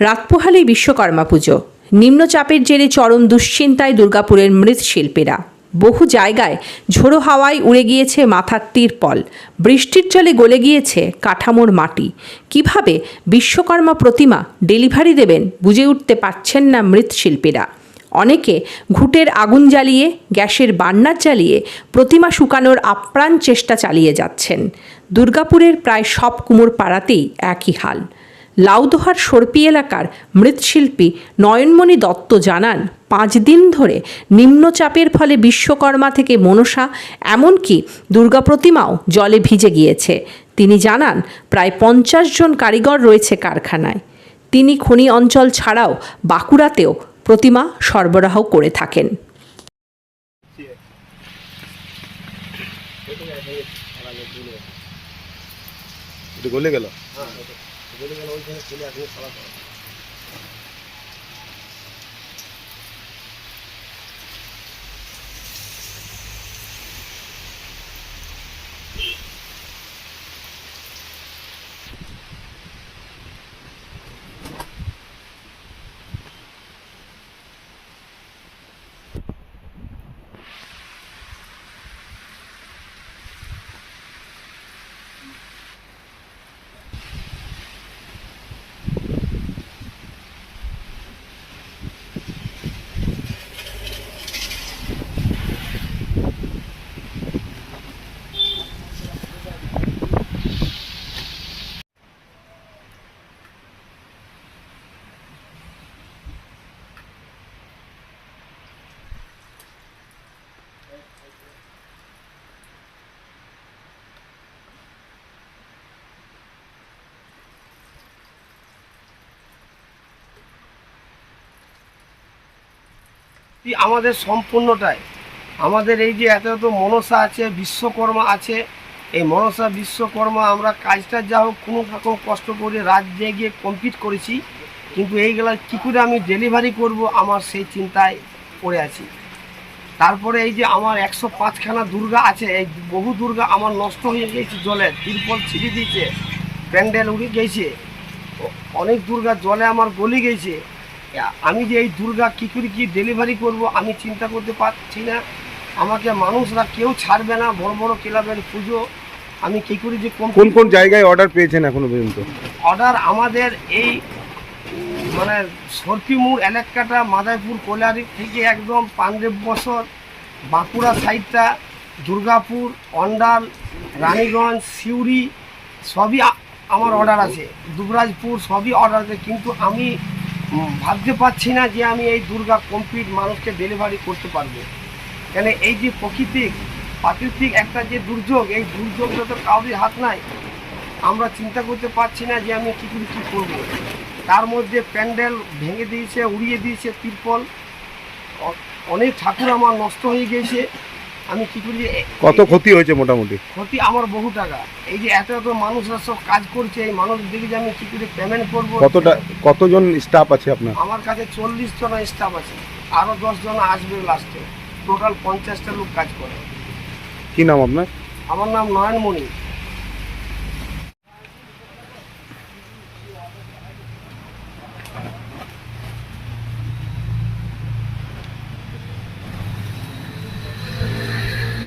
রাতপোহালি বিশ্বকর্মা পুজো। নিম্নচাপের জেরে চরম দুশ্চিন্তায় দুর্গাপুরের মৃৎশিল্পীরা। বহু জায়গায় ঝোড়ো হাওয়ায় উড়ে গিয়েছে মাথার তিরপল বৃষ্টির জলে গলে গিয়েছে কাঠামোর মাটি। কীভাবে বিশ্বকর্মা প্রতিমা ডেলিভারি দেবেন বুঝে উঠতে পারছেন না মৃৎশিল্পীরা। অনেকে ঘুটের আগুন জ্বালিয়ে, গ্যাসের বার্নার জ্বালিয়ে প্রতিমা শুকানোর আপ্রাণ চেষ্টা চালিয়ে যাচ্ছেন। দুর্গাপুরের প্রায় সব কুমোর পাড়াতেই একই হাল। লাউদোহার সর্পি এলাকার মৃৎশিল্পী নয়নমণি দত্ত জানান, পাঁচ দিন ধরে নিম্নচাপের ফলে বিশ্বকর্মা থেকে মনসা, এমনকি দুর্গা প্রতিমাও জলে ভিজে গিয়েছে। তিনি জানান, প্রায় পঞ্চাশ জন কারিগর রয়েছে কারখানায়। তিনি খনি অঞ্চল ছাড়াও বাঁকুড়াতেও প্রতিমা সরবরাহ করে থাকেন। এটা গলে 我这个老天，今天给你发了。কি আমাদের সম্পূর্ণটাই। আমাদের এই যে এত এত মনসা আছে, বিশ্বকর্মা আছে, এই মনসা বিশ্বকর্মা আমরা কাজটা যা হোক কোনো রকম কষ্ট করে রাত জেগে কমপ্লিট করেছি, কিন্তু এইগুলা কী করে আমি ডেলিভারি করব আমার সেই চিন্তায় পড়ে আছি। তারপরে এই যে আমার একশো পাঁচখানা দুর্গা আছে, এই বহু দুর্গা আমার নষ্ট হয়ে গেছে জলে তিরপল ছিঁড়ে দিয়েছে, প্যান্ডেল উড়ে গেছে, অনেক দুর্গা জলে আমার গলি গেছে। আমি যে এই দুর্গা কী করে কি ডেলিভারি করব আমি চিন্তা করতে পারছি না। আমাকে মানুষরা কেউ ছাড়বে না বড় বড় ক্লাবের পুজো। আমি কী করে যে কম কোন কোন জায়গায় অর্ডার পেয়েছেন এখনও পর্যন্ত? অর্ডার আমাদের এই মানে সরপিমুর এলাকাটা মাদাইপুর কোলারি থেকে একদম পাণ্ডব বছর বাঁকুড়া সাইডটা দুর্গাপুর অন্ডাল রানীগঞ্জ সিউড়ি সবই আমার অর্ডার আছে। দুবরাজপুর সবই অর্ডার আছে। কিন্তু আমি ভাবতে পারছি না যে আমি এই দুর্গা কমপ্লিট মানুষকে ডেলিভারি করতে পারব। কেন এই যে প্রকৃতিক, প্রাকৃতিক একটা যে দুর্যোগ, এই দুর্যোগটা তো কাউরির হাত নাই। আমরা চিন্তা করতে পারছি না যে আমি কী করে কী করব। তার মধ্যে প্যান্ডেল ভেঙে দিয়েছে, উড়িয়ে দিয়েছে, তিরপল। অনেক ঠাকুর আমার নষ্ট হয়ে গিয়েছে আমি কী করি কত ক্ষতি হয়েছে মোটামুটি? ক্ষতি আমার বহু টাকা। এই যে এত এত মানুষরা সব কাজ করছে এই মানুষ দেখে যে আমি কী করে পেমেন্ট করব? কতটা কতজন স্টাফ আছে আপনার? আমার কাছে চল্লিশ জন স্টাফ আছে আরও দশ জন আসবে লাস্টে টোটাল পঞ্চাশটা লোক কাজ করে। কি নাম আপনার? আমার নাম নয়নমণি।